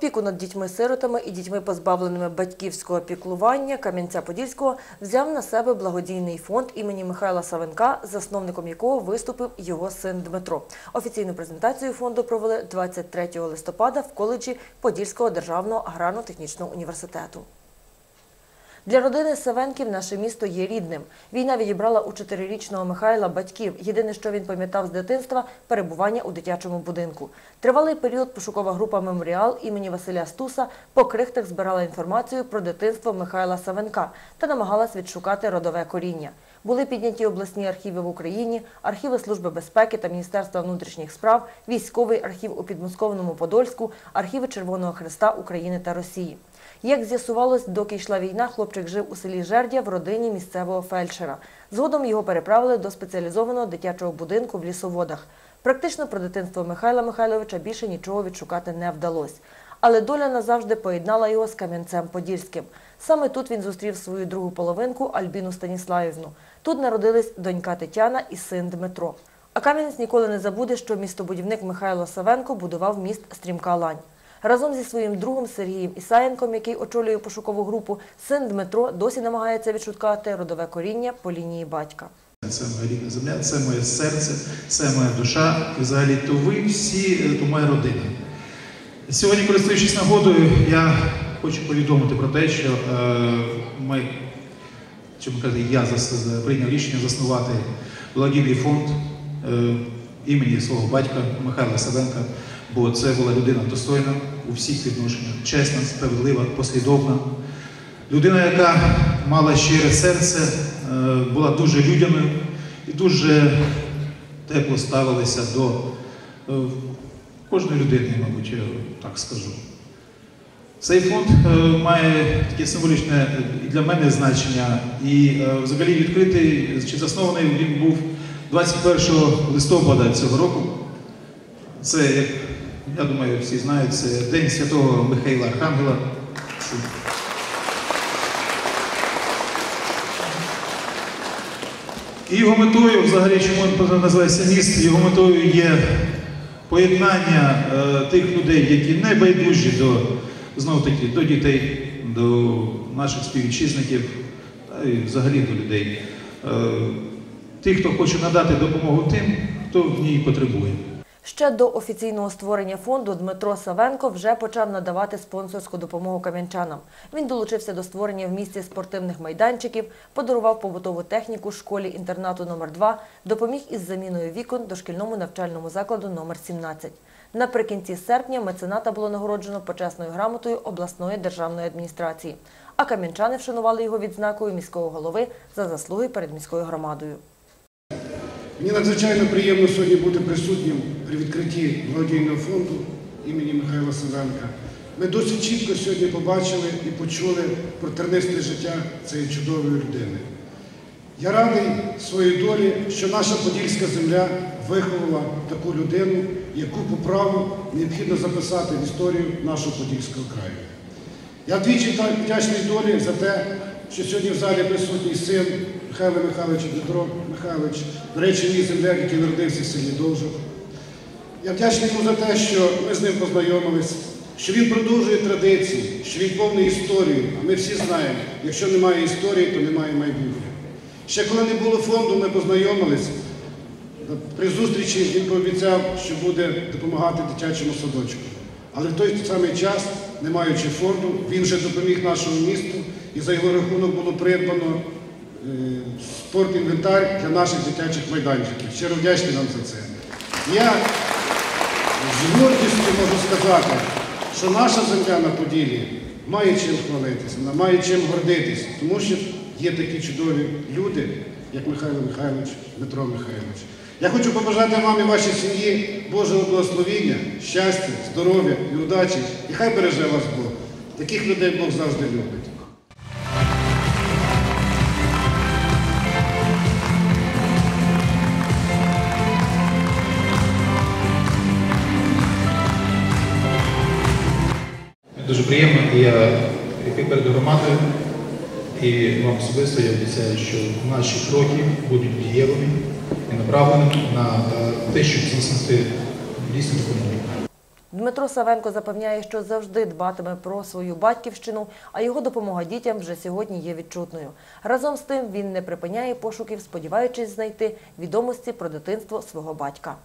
Опіку над дітьми-сиротами і дітьми, позбавленими батьківського піклування Кам'янця-Подільського взяв на себе благодійний фонд імені Михайла Савенка, засновником якого виступив його син Дмитро. Офіційну презентацію фонду провели 23 листопада в коледжі Подільського державного аграрно-технічного університету. Для родини Савенків наше місто є рідним. Війна відібрала у чотирирічного Михайла батьків. Єдине, що він пам'ятав з дитинства – перебування у дитячому будинку. Тривалий період пошукова група «Меморіал» імені Василя Стуса по крихтах збирала інформацію про дитинство Михайла Савенка та намагалась відшукати родове коріння. Були підняті обласні архіви в Україні, архіви Служби безпеки та Міністерства внутрішніх справ, військовий архів у підмосковному Подольську, архіви Червоного Христа України та Росії. Як з'ясувалось, доки йшла війна, хлопчик жив у селі Жердя в родині місцевого фельдшера. Згодом його переправили до спеціалізованого дитячого будинку в лісоводах. Практично про дитинство Михайла Михайловича більше нічого відшукати не вдалося. Але доля назавжди поєднала його з Кам'янцем-Подільським. Саме тут він зустрів свою другу половинку Альбіну Станіславівну. Тут народились донька Тетяна і син Дмитро. А Кам'янець ніколи не забуде, що містобудівник Михайло Савенко будував міст Стрімка Лань. Разом зі своїм другом Сергієм Ісаєнком, який очолює пошукову групу, син Дмитро досі намагається відшукати родове коріння по лінії батька. Це моя рідна земля, це моє серце, це моя душа. І взагалі то ви всі, то моя родина. Сьогодні, користуючись нагодою, я хочу повідомити про те, що е, ми, чому казати, я прийняв рішення заснувати благодійний фонд е, імені свого батька Михайла Савенка, бо це була людина достойна у всіх відношеннях, чесна, справедлива, послідовна. Людина, яка мала щире серце, е, була дуже людяною і дуже тепло ставилася до кожної людини, мабуть, я так скажу. Цей фонд е, має таке символічне для мене значення, і е, взагалі відкритий чи заснований він був 21 листопада цього року. Це, як я думаю, всі знають, це День Святого Михайла Архангела. І його метою, взагалі, чому він називається міст, його метою є поєднання е, тих людей, які не байдужі до, знову таки, до дітей, до наших співвітчизників, та і взагалі до людей. Е, тих, хто хоче надати допомогу тим, хто в ній потребує. Ще до офіційного створення фонду Дмитро Савенко вже почав надавати спонсорську допомогу кам'янчанам. Він долучився до створення в місті спортивних майданчиків, подарував побутову техніку школі-інтернату номер 2 допоміг із заміною вікон дошкільному навчальному закладу номер 17 Наприкінці серпня мецената було нагороджено почесною грамотою обласної державної адміністрації. А кам'янчани вшанували його відзнакою міського голови за заслуги перед міською громадою. Мені надзвичайно приємно сьогодні бути присутнім при відкритті благодійного фонду імені Михайла Савенка. Ми досить чітко сьогодні побачили і почули про тернисте життя цієї чудової людини. Я радий своїй долі, що наша подільська земля виховала таку людину, яку по праву необхідно записати в історію нашого подільського краю. Я двічі вдячний долі за те, що сьогодні в залі присутній син Михайла Михайловича Дмитро Михайлович, до речі, мій земляк, який народився в селі Довжух. Я вдячний йому за те, що ми з ним познайомились, що він продовжує традиції, що він повний історію. А ми всі знаємо, якщо немає історії, то немає майбутнього. Ще коли не було фонду, ми познайомились. При зустрічі він пообіцяв, що буде допомагати дитячому садочку. Але в той самий час, не маючи фонду, він вже допоміг нашому місту і за його рахунок було придбано е, спортінвентар для наших дитячих майданчиків. Щиро вдячний вам за це. Я з гордістю можу сказати, що наша земля на Поділлі має чим хвалитися, вона має чим гордитися, тому що є такі чудові люди, як Михайло Михайлович, Дмитро Михайлович. Я хочу побажати вам і вашій сім'ї Божого благословіння, щастя, здоров'я і удачі. І хай береже вас Бог. Таких людей Бог завжди любить. Дуже приємно, і я який перед громадою і вам особисто я обіцяю, що наші кроки будуть дієвими і направленими на е, те, щоб здійснити дійсну допомогу. Дмитро Савенко запевняє, що завжди дбатиме про свою батьківщину, а його допомога дітям вже сьогодні є відчутною. Разом з тим він не припиняє пошуків, сподіваючись знайти відомості про дитинство свого батька.